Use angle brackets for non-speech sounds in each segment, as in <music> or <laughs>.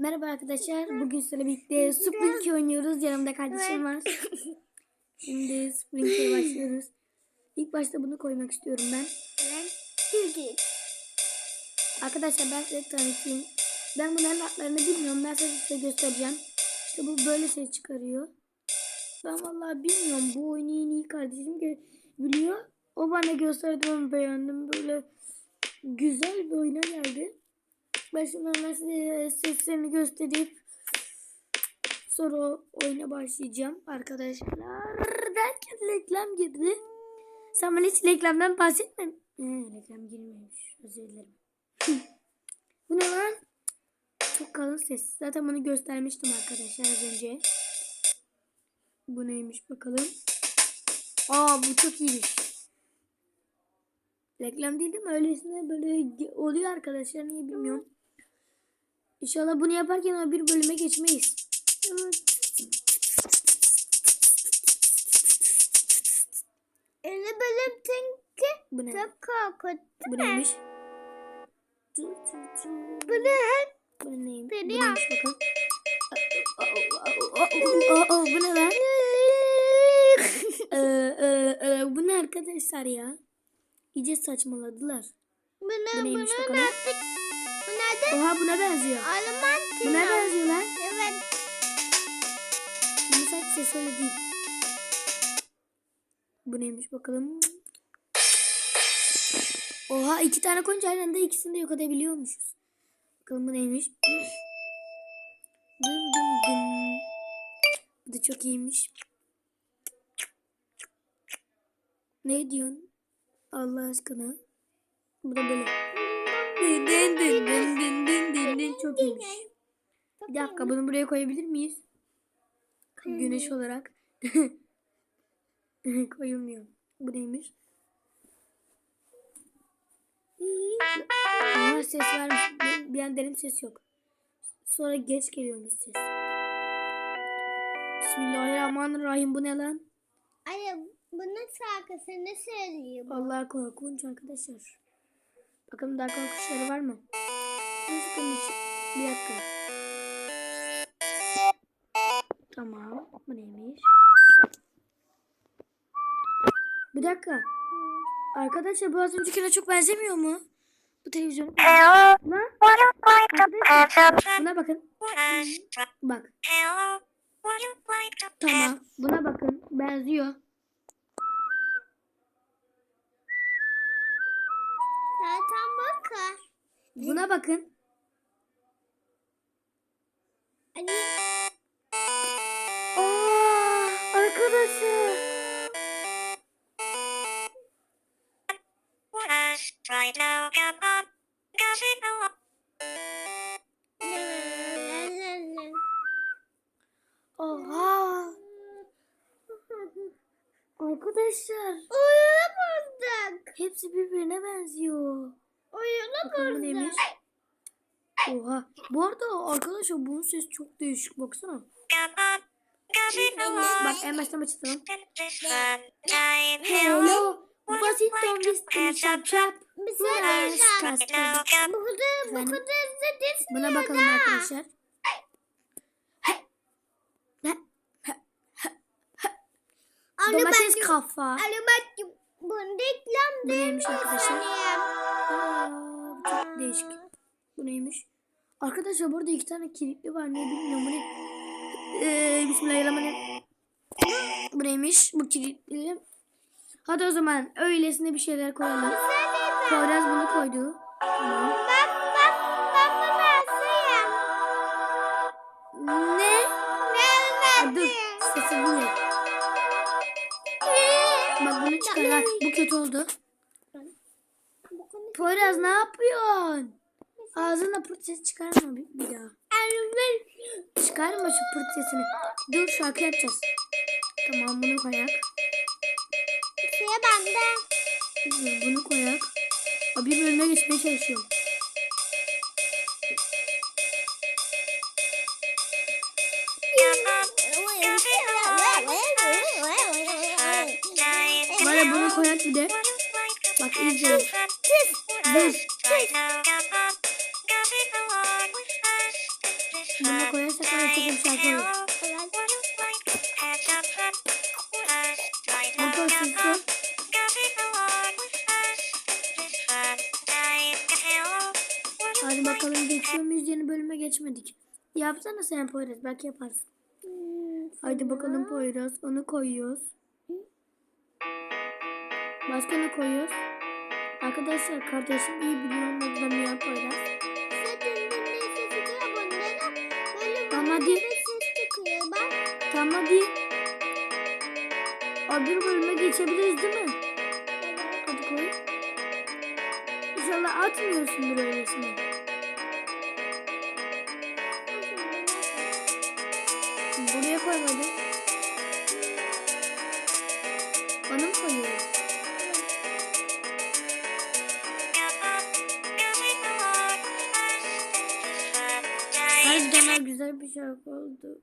Merhaba arkadaşlar. Bugün sizinle birlikte Spring oynuyoruz. Yanımda kardeşim var. Şimdi Spring'e başlıyoruz. İlk başta bunu koymak istiyorum ben. Arkadaşlar ben size tanıtayım. Ben bunların adlarını bilmiyorum. Ben size, size göstereceğim. İşte bu böyle ses çıkarıyor. Ben vallahi bilmiyorum. Bu oyunu en iyi kardeşim biliyor. O bana gösterdi ben beğendim. Böyle güzel bir oyuna geldi. Hemen size seslerini gösterip sonra oyuna başlayacağım arkadaşlar. Derken reklam girdi. Sen bana hiç reklamdan bahsetme. He, reklam girmemiş. Özür dilerim. <laughs> bu ne lan? Çok kalın ses. Zaten bunu göstermiştim arkadaşlar az önce. Bu neymiş bakalım. Aa bu çok iyiymiş. Reklam değil değil mi? Öylesine böyle oluyor arkadaşlar. Niye bilmiyorum. İnşallah bunu yaparken ama bir bölüme geçmeyiz. Eni bölüm çünkü Bu ne? çok korkuttu. Bu neymiş? Bu Bu ne? Bu neymiş? Bu neymiş bakalım. Bu ne lan? Ee, e, e, bu ne arkadaşlar ya? İyice saçmaladılar. Bu ne? Bu neymiş Bu ne? Oha buna benziyor. Alman Buna benziyor lan. Evet. Bunun sadece ses öyle değil. Bu neymiş bakalım. Oha iki tane koyunca aynı anda ikisini de yok edebiliyormuşuz. Bakalım bu neymiş. Dum dum dum. Bu da çok iyiymiş. Ne diyorsun? Allah aşkına. Bu da böyle. Dın dın dın dın dın dın dın dın. Çok iyiymiş. Bir dakika bunu buraya koyabilir miyiz? Güneş olarak. <laughs> Koyulmuyor. Bu neymiş? Aa, ses vermiş. Bir- an dedim ses yok. Sonra geç geliyormuş ses. Bismillahirrahmanirrahim. Bu ne lan? Ay bunun şarkısını söylüyor. bu. Vallahi korkunç arkadaşlar. Bakalım daha korkunçları var mı? Bir sıkıntı. Bir dakika. Tamam. Bu neymiş? Bir dakika. Arkadaşlar bu az öncekine çok benzemiyor mu? Bu televizyon. Lan. Buna bakın. Bak. Tamam. Buna bakın. Benziyor. Zaten bakar. Buna bakın. Hani Aa, arkadaşlar. Right now, come on, no Oha. Arkadaşlar. Oyunu bulduk. Hepsi birbirine benziyor. Oyunu neymiş? Oha. Bu arada arkadaşlar bunun sesi çok değişik baksana. no Bak en baştan time, hello. Was it on this chap chap? Bir şey Bu kadar, bu kadar hızlı düşmüyor Buna bakalım da. arkadaşlar. Domates kafa. Anne bak bu reklam Bu neymiş mi arkadaşlar? Aa, bu çok değişik. Bu neymiş? Arkadaşlar burada iki tane kilitli var. Ne bilmiyorum bu ne? Ee, Bismillahirrahmanirrahim. Bu neymiş? Bu kilitli. Hadi o zaman öylesine bir şeyler koyalım. Poyraz bunu koydu. Bak, bu kötü oldu. Poyraz ne yapıyorsun? Ağzına pırt ses çıkarma bir, bir daha. Çıkarma şu pırt sesini. Dur şarkı yapacağız. Tamam bunu koyak. Şey bende. Bunu koyak. Aa, Bir bölüme geçmeye çalışıyorum. Ya bunu koyak bir de. Bak izle. Dur. Buna koyarsak ona çok şarkı olur. Motor sesi. Hadi bakalım geçiyor muyuz? Yeni bölüme geçmedik. Yapsana sen Poyraz. Belki yaparsın. Haydi bakalım Poyraz. Onu koyuyoruz. Başka ne koyuyoruz? Arkadaşlar kardeşim iyi biliyor mu Mia Poyraz. Zaten bunun sesi çıkıyor. Bunda da böyle Tamam, hadi. Tamam hadi. Öbür bölüme geçebiliriz değil mi? Hadi koy. İnşallah atmıyorsundur öylesine. Buraya koymadım. Harbiden güzel bir şarkı oldu.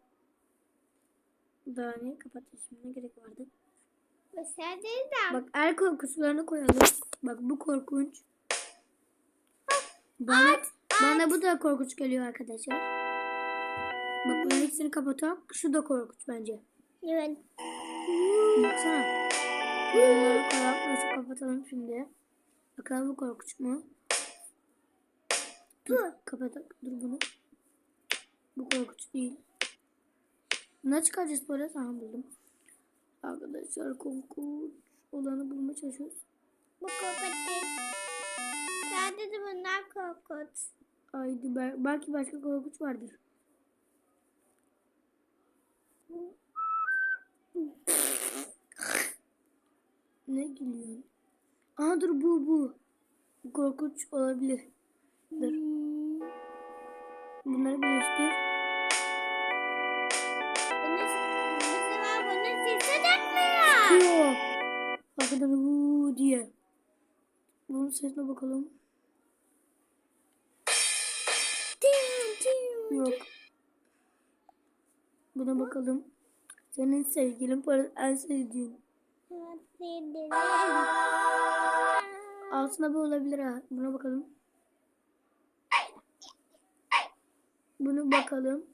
Daha niye kapattın şimdi? Ne gerek vardı? Mesela dedim. Bak el korkusularını koyalım. Bak bu korkunç. Bana, bana bu da korkunç geliyor arkadaşlar. Bak bunların ikisini kapatalım. Şu da korkunç bence. Evet. Baksana. Bunları koyalım. Kapatalım şimdi. Bakalım bu korkunç mu? Dur kapatalım. Dur bunu. Bu korkunç değil. Ne çıkaracağız böyle? Tamam buldum. Arkadaşlar korkunç olanı bulmaya çalışıyoruz. Bu korkut değil. Sadece bunlar korkut. Haydi bel- belki başka korkunç vardır. ne gülüyorsun? Aha dur bu bu. Bu korkunç olabilir. Dur. Bunları birleştir. Arkadan huu diye. Bunun sesine bakalım. Yok. Buna bakalım. Senin sevgilin para en sevdiğin. Altına bu olabilir ha. Buna bakalım. Bunu bakalım.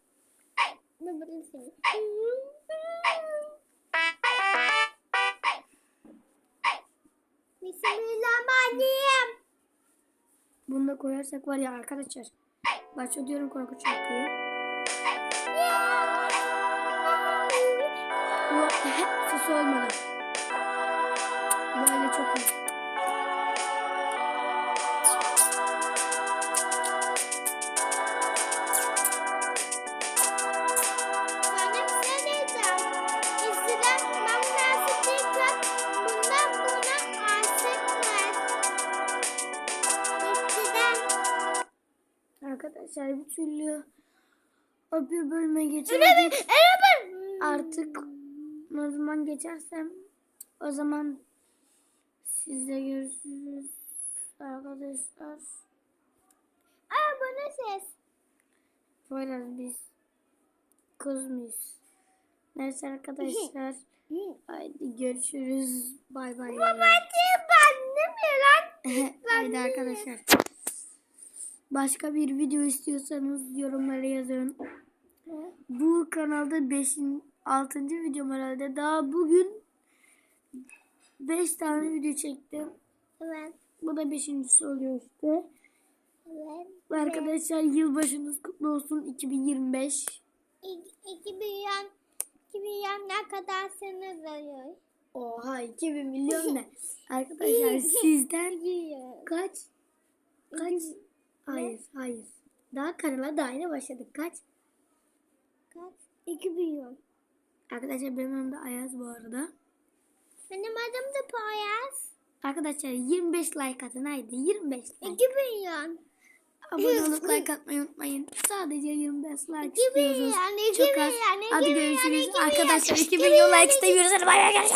Bismillahirrahmanirrahim. Bunu da koyarsak var ya arkadaşlar. Başla diyorum korkunç şarkıyı. Bu <laughs> olmadı. Böyle çok iyi. Arkadaşlar bir türlü o bir bölüme geçemedik. Artık ne zaman geçersem o zaman sizle görüşürüz arkadaşlar. Aa bu ne ses? Poyraz biz kız mıyız? Neyse arkadaşlar. <laughs> Haydi görüşürüz. Bay bay. Babacığım ben ne mi lan? <laughs> Haydi arkadaşlar. Başka bir video istiyorsanız yorumlara yazın. Bu kanalda 5. 6. videom herhalde. Daha bugün 5 tane video çektim. Evet. Bu da beşincisi oluyor işte. Evet. Arkadaşlar yılbaşınız kutlu olsun 2025. İki, iki milyon, iki milyon ne kadar sınır alıyor? Oha 2000 milyon ne? Arkadaşlar sizden kaç? Kaç? Hayır hayır. Daha kanala daha yeni başladık. Kaç? Kaç? İki milyon. Arkadaşlar benim adım da Ayaz bu arada. Benim adım da Poyaz. Arkadaşlar 25 like atın haydi 25 like. İki milyon. Abone olup like atmayı unutmayın. Sadece 25 like İki istiyoruz. milyon, iki Çok az. milyon, Hadi görüşürüz. Arkadaşlar 2 iki milyon like istemiyoruz. Hadi bay bay.